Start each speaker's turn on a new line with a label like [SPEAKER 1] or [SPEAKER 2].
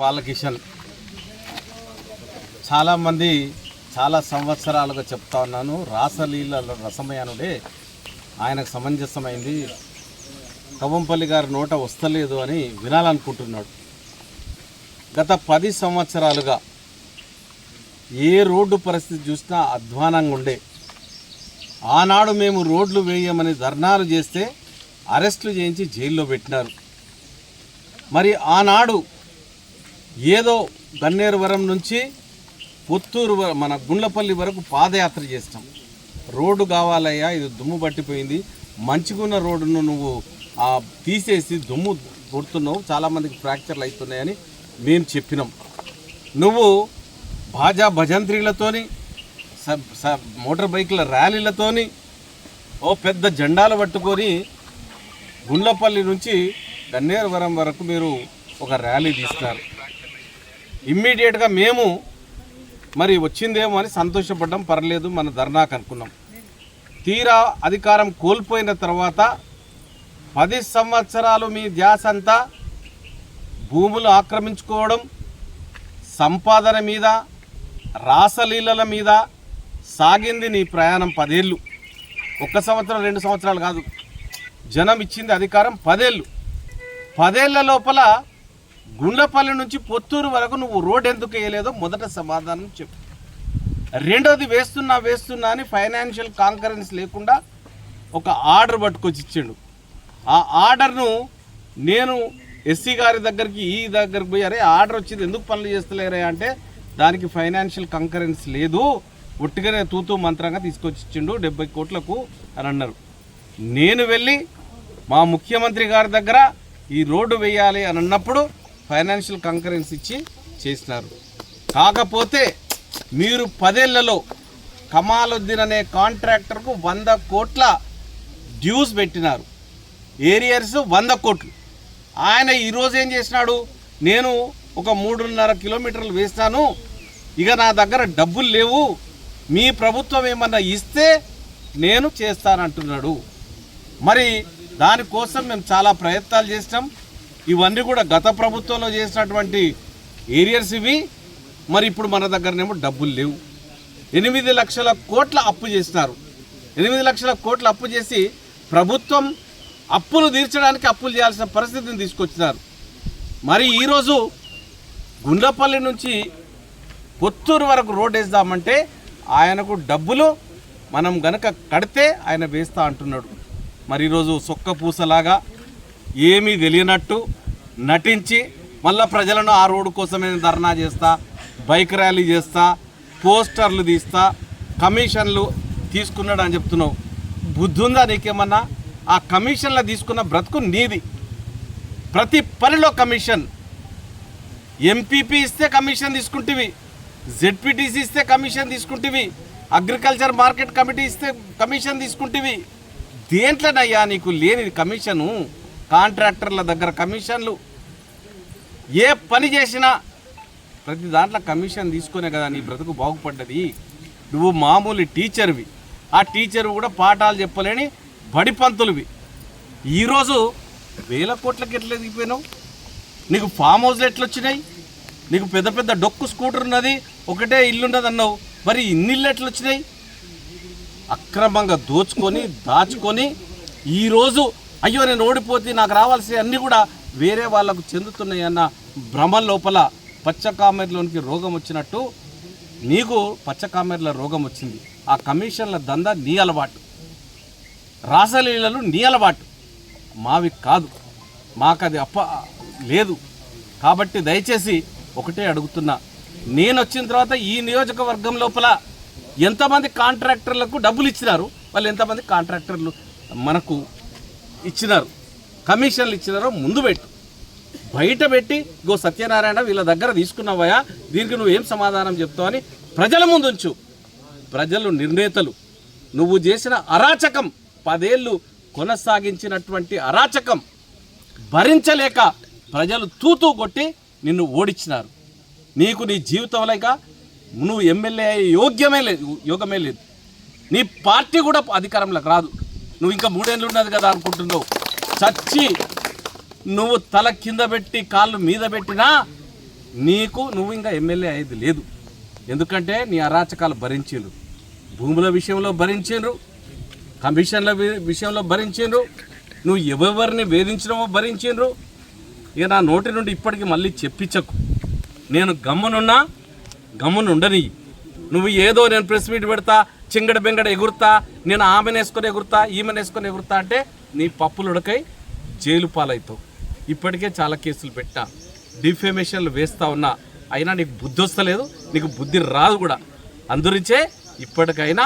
[SPEAKER 1] బాలకిషన్. చాలామంది చాలా సంవత్సరాలుగా చెప్తా ఉన్నాను. రాసలీల రసమయానుడే ఆయనకు సమంజసమైంది. కవంపల్లి గారి నోట వస్తలేదు అని వినాలనుకుంటున్నాడు. గత పది సంవత్సరాలుగా ఏ రోడ్డు పరిస్థితి చూసినా అధ్వానంగా ఉండే. ఆనాడు మేము రోడ్లు వేయమని ధర్నాలు చేస్తే అరెస్టులు చేయించి జైల్లో పెట్టినారు. మరి ఆనాడు ఏదో గన్నేరువరం నుంచి పుత్తూరు వ- మన గుండ్లపల్లి వరకు పాదయాత్ర చేస్తాం. రోడ్డు కావాలయ్యా ఇది దుమ్ము పట్టిపోయింది. మంచిగున్న రోడ్డును నువ్వు ఆ, తీసేసి దుమ్ము కొడుతున్నావు. చాలామందికి ఫ్రాక్చర్లు అవుతున్నాయని మేము చెప్పినాం. నువ్వు బాజా భజంత్రీలతోని సబ్ మోటార్ బైకుల ర్యాలీలతోని ఓ పెద్ద జెండాలు పట్టుకొని గుండ్లపల్లి నుంచి గన్నేరువరం వరకు మీరు ఒక ర్యాలీ తీస్తారు. ఇమ్మీడియట్గా మేము మరి వచ్చిందేమో అని సంతోషపడడం పర్లేదు మన ధర్నాకు అనుకున్నాం తీరా అధికారం కోల్పోయిన తర్వాత పది సంవత్సరాలు మీ ధ్యాస అంతా భూములు ఆక్రమించుకోవడం సంపాదన మీద రాసలీలల మీద సాగింది నీ ప్రయాణం పదేళ్ళు. ఒక్క సంవత్సరం రెండు సంవత్సరాలు కాదు. జనం ఇచ్చింది అధికారం పదేళ్ళు. పదేళ్ళ లోపల గుండ్లపల్లి నుంచి పొత్తూరు వరకు నువ్వు రోడ్ ఎందుకు వేయలేదో మొదట సమాధానం చెప్పు. రెండోది వేస్తున్నా వేస్తున్నా అని ఫైనాన్షియల్ కాన్కరెన్స్ లేకుండా ఒక ఆర్డర్ పట్టుకొచ్చి ఇచ్చిండు. ఆ ఆర్డర్ను నేను ఎస్సీ గారి దగ్గరికి ఈ దగ్గరికి పోయి అరే ఆర్డర్ వచ్చింది ఎందుకు పనులు చేస్తలేరే? అంటే దానికి ఫైనాన్షియల్ కంకరెన్స్ లేదు. ఒట్టిగానే తూతూ మంత్రంగా తీసుకొచ్చి ఇచ్చిండు డెబ్బై కోట్లకు అని అన్నారు. నేను వెళ్ళి మా ముఖ్యమంత్రి గారి దగ్గర ఈ రోడ్డు వేయాలి అని అన్నప్పుడు ఫైనాన్షియల్ కంకరెన్స్ ఇచ్చి చేసినారు. కాకపోతే మీరు పదేళ్ళలో కమాలుద్దీన్ అనే కాంట్రాక్టర్కు వంద కోట్ల డ్యూస్ పెట్టినారు. ఏరియర్స్ వంద కోట్లు. ఆయన ఈరోజు ఏం చేసినాడు? నేను ఒక మూడున్నర కిలోమీటర్లు వేస్తాను. ఇక నా దగ్గర డబ్బులు లేవు. మీ ప్రభుత్వం ఏమన్నా ఇస్తే నేను చేస్తానంటున్నాడు. మరి దానికోసం మేము చాలా ప్రయత్నాలు చేసినాం. ఇవన్నీ కూడా గత ప్రభుత్వంలో చేసినటువంటి ఏరియర్స్ ఇవి. మరి ఇప్పుడు మన దగ్గరనేమో డబ్బులు లేవు. ఎనిమిది లక్షల కోట్ల అప్పు చేసినారు. ఎనిమిది లక్షల కోట్ల అప్పు చేసి ప్రభుత్వం అప్పులు తీర్చడానికి అప్పులు చేయాల్సిన పరిస్థితిని తీసుకొచ్చినారు. మరి ఈరోజు గుండ్లపల్లి నుంచి కొత్తూరు వరకు రోడ్ వేద్దామంటే ఆయనకు డబ్బులు మనం గనక కడితే ఆయన వేస్తా అంటున్నాడు. మరి ఈరోజు సొక్క పూసలాగా ఏమీ తెలియనట్టు నటించి మళ్ళీ ప్రజలను ఆ రోడ్డు కోసమే ధర్నా చేస్తా బైక్ ర్యాలీ చేస్తా పోస్టర్లు తీస్తా కమిషన్లు తీసుకున్నాడు అని చెప్తున్నావు. బుద్ధి ఉందా నీకేమన్నా? ఆ కమిషన్లు తీసుకున్న బ్రతుకు నీది. ప్రతి పనిలో కమిషన్. ఎంపీపీ ఇస్తే కమిషన్ తీసుకుంటేవి జెడ్పీటీసీ ఇస్తే కమిషన్ తీసుకుంటేవి అగ్రికల్చర్ మార్కెట్ కమిటీ ఇస్తే కమిషన్ తీసుకుంటేవి. దేంట్లోనయ్యా నీకు లేని కమిషను? కాంట్రాక్టర్ల దగ్గర కమిషన్లు ఏ పని చేసినా ప్రతి దాంట్లో కమిషన్ తీసుకునే కదా నీ బ్రతుకు బాగుపడ్డది. నువ్వు మామూలు టీచర్వి. ఆ టీచర్ కూడా పాఠాలు చెప్పలేని బడిపంతులువి ఈరోజు వేల కోట్లకి ఎట్లా ఎదిగిపోయినావు? నీకు ఫామ్ హౌస్లు ఎట్లా వచ్చినాయి నీకు పెద్ద పెద్ద డొక్కు స్కూటర్ ఉన్నది ఒకటే ఇల్లు ఉన్నది అన్నావు మరి ఇన్ని ఎట్లొచ్చినాయి? వచ్చినాయి అక్రమంగా దోచుకొని దాచుకొని ఈరోజు అయ్యో నేను ఓడిపోతే నాకు రావాల్సిన అన్నీ కూడా వేరే వాళ్ళకు చెందుతున్నాయి అన్న భ్రమ లోపల పచ్చకామెర్లోనికి రోగం వచ్చినట్టు నీకు పచ్చకామెర్ల రోగం వచ్చింది. ఆ కమిషన్ల దందా నీ అలవాటు. రాసలీలలు నీ అలవాటు. మావి కాదు. మాకు అది అప్ప లేదు. కాబట్టి దయచేసి ఒకటే అడుగుతున్నా. నేను వచ్చిన తర్వాత ఈ నియోజకవర్గం లోపల ఎంతమంది కాంట్రాక్టర్లకు డబ్బులు ఇచ్చినారు? వాళ్ళు ఎంతమంది కాంట్రాక్టర్లు? మనకు ఇచ్చినారు. కమిషన్లు ఇచ్చినారో ముందు పెట్టు. బయట పెట్టి గో సత్యనారాయణ వీళ్ళ దగ్గర తీసుకున్నావయా దీనికి నువ్వు ఏం సమాధానం చెప్తావని ప్రజల ముందు ఉంచు. ప్రజలు నిర్ణేతలు. నువ్వు చేసిన అరాచకం పదేళ్ళు కొనసాగించినటువంటి అరాచకం భరించలేక ప్రజలు తూతూ కొట్టి నిన్ను ఓడించినారు నీకు నీ జీవితంలో లేక నువ్వు ఎమ్మెల్యే అయ్యే యోగ్యమే లేదు యోగమే లేదు. నీ పార్టీ కూడా అధికారంలోకి రాదు. నువ్వు ఇంకా మూడేళ్ళు ఉన్నది కదా అనుకుంటున్నావు. చచ్చి నువ్వు తల కింద పెట్టి కాళ్ళు మీద పెట్టినా నీకు నువ్వు ఇంకా ఎమ్మెల్యే అయ్యేది లేదు. ఎందుకంటే నీ అరాచకాలు భరించిండ్రు. భూముల విషయంలో భరించిండ్రు. కమిషన్ల విషయంలో భరించిండ్రు. నువ్వు ఎవరెవరిని వేధించడమో భరించిండ్రు. ఇక నా నోటి నుండి ఇప్పటికి మళ్ళీ చెప్పించకు. నేను గమ్మునున్నా గమ్మునుండని నువ్వు ఏదో నేను ప్రెస్ మీట్ పెడతా చింగడ బెంగడ ఎగురుతా నేను ఆమెను వేసుకొని ఎగురుతా ఈమెను వేసుకొని ఎగురుతా అంటే నీ పప్పులు ఉడకై జైలు పాలవుతావు ఇప్పటికే చాలా కేసులు పెట్టా డిఫేమేషన్లు వేస్తా ఉన్నా అయినా నీకు బుద్ధి వస్తలేదు నీకు బుద్ధి రాదు కూడా. అందురిచే ఇప్పటికైనా